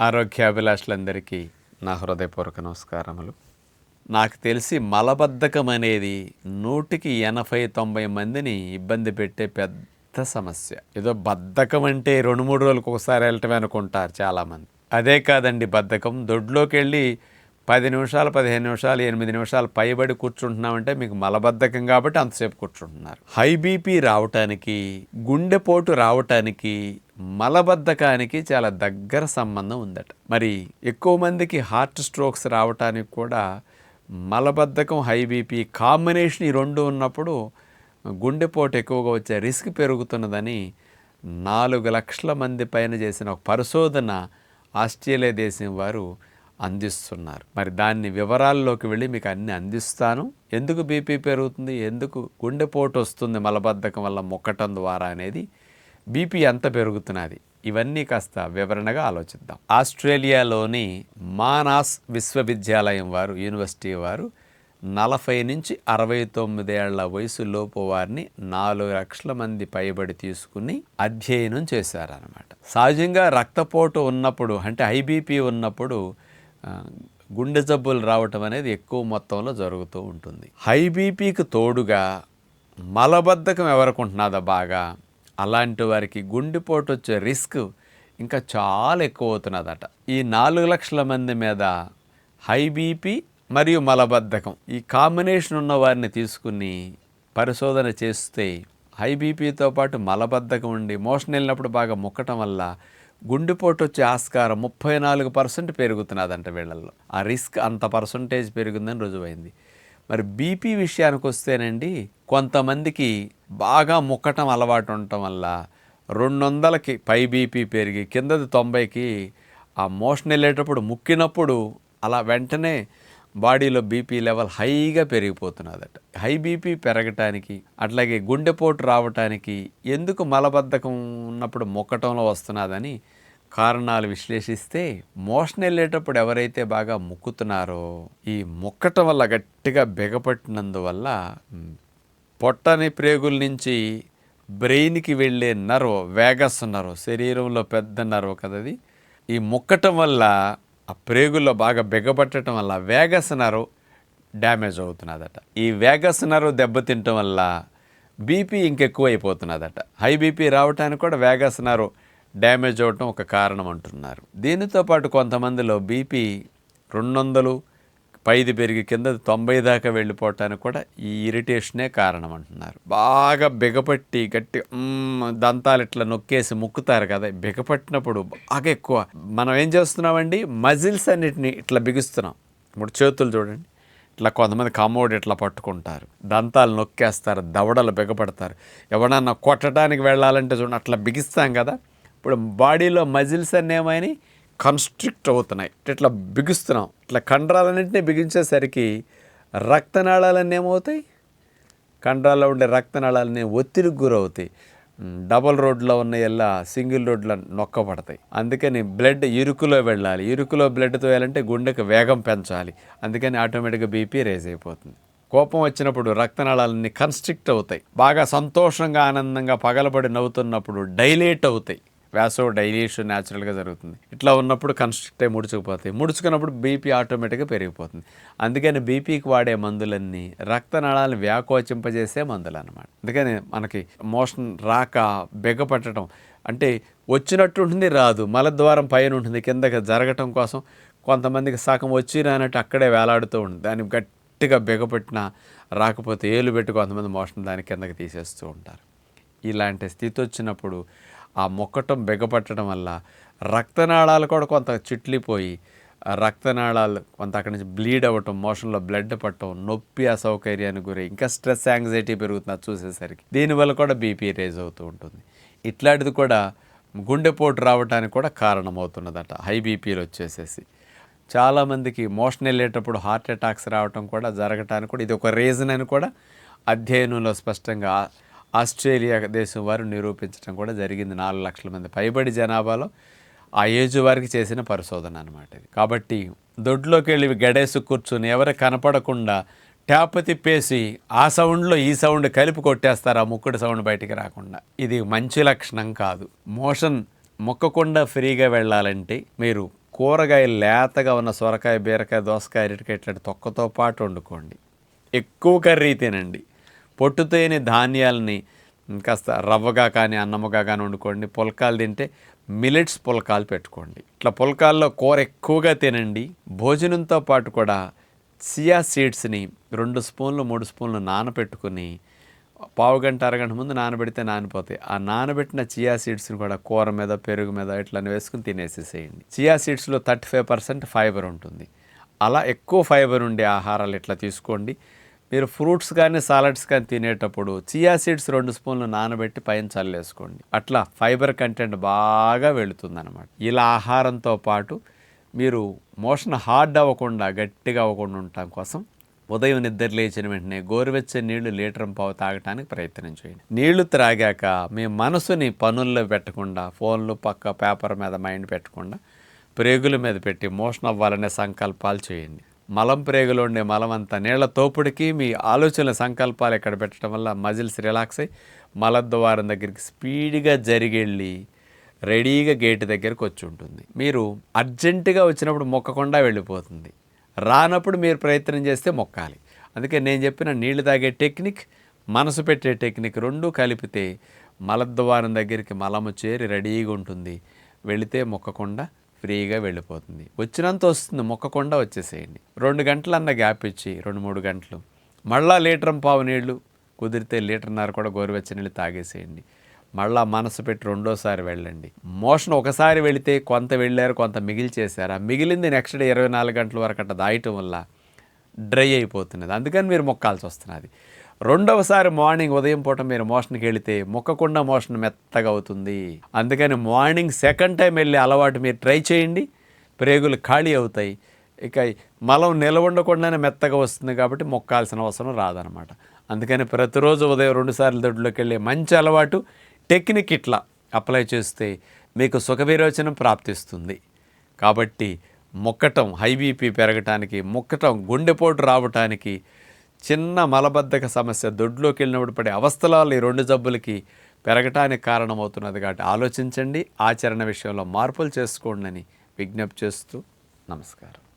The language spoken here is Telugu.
ఆరోగ్యాభిలాషులందరికీ నా హృదయపూర్వక నమస్కారములు. నాకు తెలిసి మలబద్ధకం అనేది నూటికి ఎనభై తొంభై మందిని ఇబ్బంది పెట్టే పెద్ద సమస్య. ఏదో బద్ధకం అంటే రెండు మూడు రోజులకు ఒకసారి వెళ్ళటమే అనుకుంటారు చాలామంది. అదే కాదండి బద్ధకం. దొడ్లోకి వెళ్ళి పది నిమిషాలు పదిహేను నిమిషాలు ఎనిమిది నిమిషాలు పైబడి కూర్చుంటున్నామంటే మీకు మలబద్ధకం కాబట్టి అంతసేపు కూర్చుంటున్నారు. హై బీపీ రావటానికి గుండెపోటు రావటానికి మలబద్ధకానికి చాలా దగ్గర సంబంధం ఉందట. మరి ఎక్కువ మందికి హార్ట్ స్ట్రోక్స్ రావటానికి కూడా మలబద్ధకం హై బీపీ కాంబినేషన్ ఈ రెండు ఉన్నప్పుడు గుండెపోటు ఎక్కువగా వచ్చే రిస్క్ పెరుగుతున్నదని నాలుగు లక్షల మంది పైన చేసిన ఒక పరిశోధన ఆస్ట్రేలియా దేశం వారు అందిస్తున్నారు. మరి దాన్ని వివరాల్లోకి వెళ్ళి మీకు అన్ని అందిస్తాను. ఎందుకు బీపీ పెరుగుతుంది? ఎందుకు గుండెపోటు వస్తుంది? మలబద్ధకం వల్ల మొక్కటం ద్వారా అనేది బీపీ ఎంత పెరుగుతున్నది? ఇవన్నీ కాస్త వివరణగా ఆలోచిద్దాం. ఆస్ట్రేలియాలోని మానాస్ విశ్వవిద్యాలయం వారు యూనివర్సిటీ వారు నలభై నుంచి అరవై తొమ్మిదేళ్ళ వయసులోపు వారిని నాలుగు లక్షల మంది పైబడి తీసుకుని అధ్యయనం చేశారనమాట సహజంగా రక్తపోటు ఉన్నప్పుడు అంటే ఐబీపీ ఉన్నప్పుడు గుండె జబ్బులు రావటం అనేది ఎక్కువ మొత్తంలో జరుగుతూ ఉంటుంది. హై బీపీకి తోడుగా మలబద్ధకం ఎవరికి ఉంటున్నదా బాగా? అలాంటి వారికి గుండెపోటు వచ్చే రిస్క్ ఇంకా చాలా ఎక్కువ అవుతున్నదట. ఈ నాలుగు లక్షల మంది మీద హై బీపీ మరియు మలబద్ధకం ఈ కాంబినేషన్ ఉన్న వారిని తీసుకుని పరిశోధన చేస్తే హై బీపీతో పాటు మలబద్ధకం ఉండి మోషన్ వెళ్ళినప్పుడు బాగా ముక్కటం వల్ల గుండెపోటు వచ్చే ఆస్కారం ముప్పై నాలుగు పర్సెంట్ పెరుగుతున్నదంట వీళ్ళల్లో. ఆ రిస్క్ అంత పర్సంటేజ్ పెరిగిందని రుజువైంది. మరి బీపీ విషయానికి వస్తేనండి కొంతమందికి బాగా ముక్కటం అలవాటు ఉండటం వల్ల రెండు వందలకి పై బీపీ పెరిగి కిందది తొంభైకి ఆ మోషన్ వెళ్ళేటప్పుడు ముక్కినప్పుడు అలా వెంటనే బాడీలో బీపీ లెవెల్ హైగా పెరిగిపోతున్నదట. హై బీపీ పెరగటానికి అట్లాగే గుండెపోటు రావటానికి ఎందుకు మలబద్ధకం ఉన్నప్పుడు మొక్కటంలో వస్తున్నదని కారణాలు విశ్లేషిస్తే మోషన్ వెళ్ళేటప్పుడు ఎవరైతే బాగా ముక్కుతున్నారో ఈ ముక్కటం వల్ల గట్టిగా బెగపట్టినందువల్ల పొట్టని ప్రేగుల నుంచి బ్రెయిన్కి వెళ్ళే నర్వ్ వేగస్ నర్వ్ శరీరంలో పెద్ద నర్వ్ కదది. ఈ ముక్కటం వల్ల ఆ ప్రేగుల్లో బాగా బిగబట్టడం వల్ల వేగస్ నరు డ్యామేజ్ అవుతున్నదట. ఈ వేగస్ నరు దెబ్బతింటం వల్ల బీపీ ఇంకెక్కువ అయిపోతున్నదట హై బీపీ రావడానికి కూడా వేగస్ నరు డ్యామేజ్ అవటం ఒక కారణం అంటున్నారు. దీనితో పాటు కొంతమందిలో బీపీ రెండు వందలు పైది పెరిగి కింద తొంభై దాకా వెళ్ళిపోవటానికి కూడా ఈ ఇరిటేషనే కారణం అంటున్నారు. బాగా బిగపట్టి గట్టి దంతాలు ఇట్లా నొక్కేసి ముక్కుతారు కదా బిగపట్టినప్పుడు బాగా ఎక్కువ. మనం ఏం చేస్తున్నామండి? మజిల్స్ అన్నిటిని ఇట్లా బిగుస్తున్నాం. ఇప్పుడు చేతులు చూడండి. ఇట్లా కొంతమంది కమ్మోడు ఇట్లా పట్టుకుంటారు. దంతాలు నొక్కేస్తారు దవడలు బిగపడతారు. ఎవడన్నా కొట్టడానికి వెళ్ళాలంటే చూడండి అట్లా బిగిస్తాం కదా. ఇప్పుడు బాడీలో మజిల్స్ అన్నీ ఏమైనా కన్స్ట్రిక్ట్ అవుతున్నాయి. ఇట్లా బిగుస్తున్నాం. ఇట్లా కండరాలన్నింటినీ బిగించేసరికి రక్తనాళాలన్నీ ఏమవుతాయి? కండరాల్లో ఉండే రక్తనాళాలన్నీ ఒత్తిడికి గురవుతాయి. డబల్ రోడ్లో ఉన్న ఎలా సింగిల్ రోడ్లో నొక్కబడతాయి. అందుకని బ్లడ్ ఇరుకులో వెళ్ళాలి. ఇరుకులో బ్లడ్తో వెళ్ళాలంటే గుండెకు వేగం పెంచాలి. అందుకని ఆటోమేటిక్గా బీపీ రేజ్ అయిపోతుంది. కోపం వచ్చినప్పుడు రక్తనాళాలన్నీ కన్స్ట్రిక్ట్ అవుతాయి. బాగా సంతోషంగా ఆనందంగా పగలబడి నవ్వుతున్నప్పుడు డైలేట్ అవుతాయి. వ్యాసో డైలేషన్ న్యాచురల్గా జరుగుతుంది. ఇట్లా ఉన్నప్పుడు కన్స్ట్రక్ట్ అయి ముడుచుకుపోతాయి. ముడుచుకున్నప్పుడు బీపీ ఆటోమేటిక్గా పెరిగిపోతుంది. అందుకని బీపీకి వాడే మందులన్నీ రక్తనాళాలను వ్యాకోచింపజేసే మందులు అనమాట అందుకని మనకి మోషన్ రాక బెగపట్టడం అంటే వచ్చినట్టు ఉంటుంది రాదు. మలద్వారం పైన ఉంటుంది కిందకి జరగటం కోసం కొంతమందికి సగం వచ్చి రానట్టు అక్కడే వేలాడుతూ ఉంటుంది. దాన్ని గట్టిగా బెగపెట్టినా రాకపోతే ఏలు పెట్టి కొంతమంది మోషన్ దాని కిందకి తీసేస్తూ ఉంటారు. ఇలాంటి స్థితి వచ్చినప్పుడు ఆ మొక్కటం బెగపట్టడం వల్ల రక్తనాళాలు కూడా కొంత చిట్లిపోయి రక్తనాళాలు కొంత అక్కడి నుంచి బ్లీడ్ అవ్వటం మోషన్లో బ్లడ్ పట్టడం నొప్పి అసౌకర్యానికి గురై ఇంకా స్ట్రెస్ యాంగ్జైటీ పెరుగుతుంది అది చూసేసరికి దీనివల్ల కూడా బీపీ రేజ్ అవుతూ ఉంటుంది. ఇట్లాంటిది కూడా గుండెపోటు రావడానికి కూడా కారణమవుతున్నదట హై బీపీలు వచ్చేసేసి. చాలామందికి మోషన్ వెళ్ళేటప్పుడు హార్ట్ అటాక్స్ రావటం కూడా జరగటానికి కూడా ఇది ఒక రీజన్ అని కూడా అధ్యయనంలో స్పష్టంగా ఆస్ట్రేలియా దేశం వారు నిరూపించడం కూడా జరిగింది. నాలుగు లక్షల మంది పైబడి జనాభాలో ఆ ఏజ్ వారికి చేసిన పరిశోధన అనమాట ఇది. కాబట్టి దొడ్లోకి వెళ్ళి గడేసి కూర్చుని ఎవరు కనపడకుండా ట్యాప్ తిప్పేసి ఆ సౌండ్లో ఈ సౌండ్ కలిపి కొట్టేస్తారు ఆ ముక్కుడు సౌండ్ బయటికి రాకుండా. ఇది మంచి లక్షణం కాదు. మోషన్ మొక్కకుండా ఫ్రీగా వెళ్ళాలంటే మీరు కూరగాయ లేతగా ఉన్న సొరకాయ బీరకాయ దోసకాయ అరటికాయ ఇట్లాంటి తొక్కతో పాటు వండుకోండి. ఎక్కువ కర్రీ తినండి. పొట్టుతోని ధాన్యాలని కాస్త రవ్వగా కానీ అన్నముగా కానీ వండుకోండి. పుల్కాలు తింటే మిలెట్స్ పుల్కాలు పెట్టుకోండి. ఇట్లా పుల్కాల్లో కూర ఎక్కువగా తినండి. భోజనంతో పాటు కూడా సియా సీడ్స్ని రెండు స్పూన్లు మూడు స్పూన్లు నానబెట్టుకుని పావు గంట అరగంట ముందు నానబెడితే నానిపోతాయి. ఆ నానబెట్టిన చియా సీడ్స్ని కూడా కూర మీద పెరుగు మీద ఇట్లా వేసుకుని తినేసేసేయండి. చియా సీడ్స్లో థర్టీ ఫైవ్ పర్సెంట్ ఫైబర్ ఉంటుంది. అలా ఎక్కువ ఫైబర్ ఉండే ఆహారాలు ఇట్లా తీసుకోండి. మీరు ఫ్రూట్స్ కానీ సాలడ్స్ కానీ తినేటప్పుడు చియా సీడ్స్ రెండు స్పూన్లు నానబెట్టి పైన చల్లేసుకోండి. అట్లా ఫైబర్ కంటెంట్ బాగా వెళుతుందనమాట ఇలా ఆహారంతో పాటు మీరు మోషన్ హార్డ్ అవ్వకుండా గట్టిగా అవ్వకుండా ఉండటం కోసం ఉదయం నిద్ర లేచిన వెంటనే గోరువెచ్చని నీళ్ళు లీటర్ పావు తాగటానికి ప్రయత్నం చేయండి. నీళ్ళు త్రాగాక మీ మనసుని పనుల్లో పెట్టకుండా ఫోన్లు పక్క పేపర్ మీద మైండ్ పెట్టకుండా ప్రేగుల మీద పెట్టి మోషన్ అవ్వాలనే సంకల్పాలు చేయండి. మలం ప్రేగులో ఉండే మలం అంతా నీళ్ళ తోపుడికి మీ ఆలోచనల సంకల్పాలు ఇక్కడ పెట్టడం వల్ల మజిల్స్ రిలాక్స్ అయ్యి మలద్వారం దగ్గరికి స్పీడ్గా జరిగెళ్ళి రెడీగా గేట్ దగ్గరకు వచ్చి ఉంటుంది. మీరు అర్జెంటుగా వచ్చినప్పుడు మొక్కకుండా వెళ్ళిపోతుంది. రానప్పుడు మీరు ప్రయత్నం చేస్తే మొక్కాలి. అందుకే నేను చెప్పిన నీళ్ళు తాగే టెక్నిక్ మనసు పెట్టే టెక్నిక్ రెండు కలిపితే మలద్వారం దగ్గరికి మలము చేరి రెడీగా ఉంటుంది. వెళితే మొక్కకుండా ఫ్రీగా వెళ్ళిపోతుంది. వచ్చినంత వస్తుంది. మొక్కకుండా వచ్చేసేయండి. రెండు గంటలన్న గ్యాప్ ఇచ్చి రెండు మూడు గంటలు. మళ్ళా లీటర్ పావు నీళ్ళు కుదిరితే లీటర్న్నర కూడా గోరువెచ్చ నీళ్ళు తాగేసేయండి. మళ్ళా మనసు పెట్టి రెండోసారి వెళ్ళండి. మోషన్ ఒకసారి వెళితే కొంత వెళ్ళారు కొంత మిగిల్చేశారు. ఆ మిగిలింది నెక్స్ట్ డే ఇరవై నాలుగు గంటల వరకు అట్ట దాయటం వల్ల డ్రై అయిపోతున్నది. అందుకని మీరు మొక్కాల్సి వస్తున్నది. రెండవసారి మార్నింగ్ ఉదయం పూట మీరు మోషన్కి వెళితే మొక్కకుండా మోషన్ మెత్తగా అవుతుంది. అందుకని మార్నింగ్ సెకండ్ టైం వెళ్ళే అలవాటు మీరు ట్రై చేయండి. ప్రేగులు ఖాళీ అవుతాయి. ఇక మలం నిలవండకుండానే మెత్తగా వస్తుంది కాబట్టి మొక్కాల్సిన అవసరం రాదనమాట అందుకని ప్రతిరోజు ఉదయం రెండుసార్లు దొడ్లోకి వెళ్ళే మంచి అలవాటు టెక్నిక్ ఇట్లా అప్లై చేస్తే మీకు సుఖ విరోచనం ప్రాప్తిస్తుంది. కాబట్టి మొక్కటం హై బీపీ పెరగటానికి మొక్కటం గుండెపోటు రావటానికి చిన్న మలబద్ధక సమస్య దొడ్లోకి వెళ్ళినప్పుడు పడే అవస్థలాలు ఈ రెండు జబ్బులకి పెరగటానికి కారణమవుతున్నది కాబట్టి ఆలోచించండి. ఆచరణ విషయంలో మార్పులు చేసుకోండి అని విజ్ఞప్తి చేస్తూ నమస్కారం.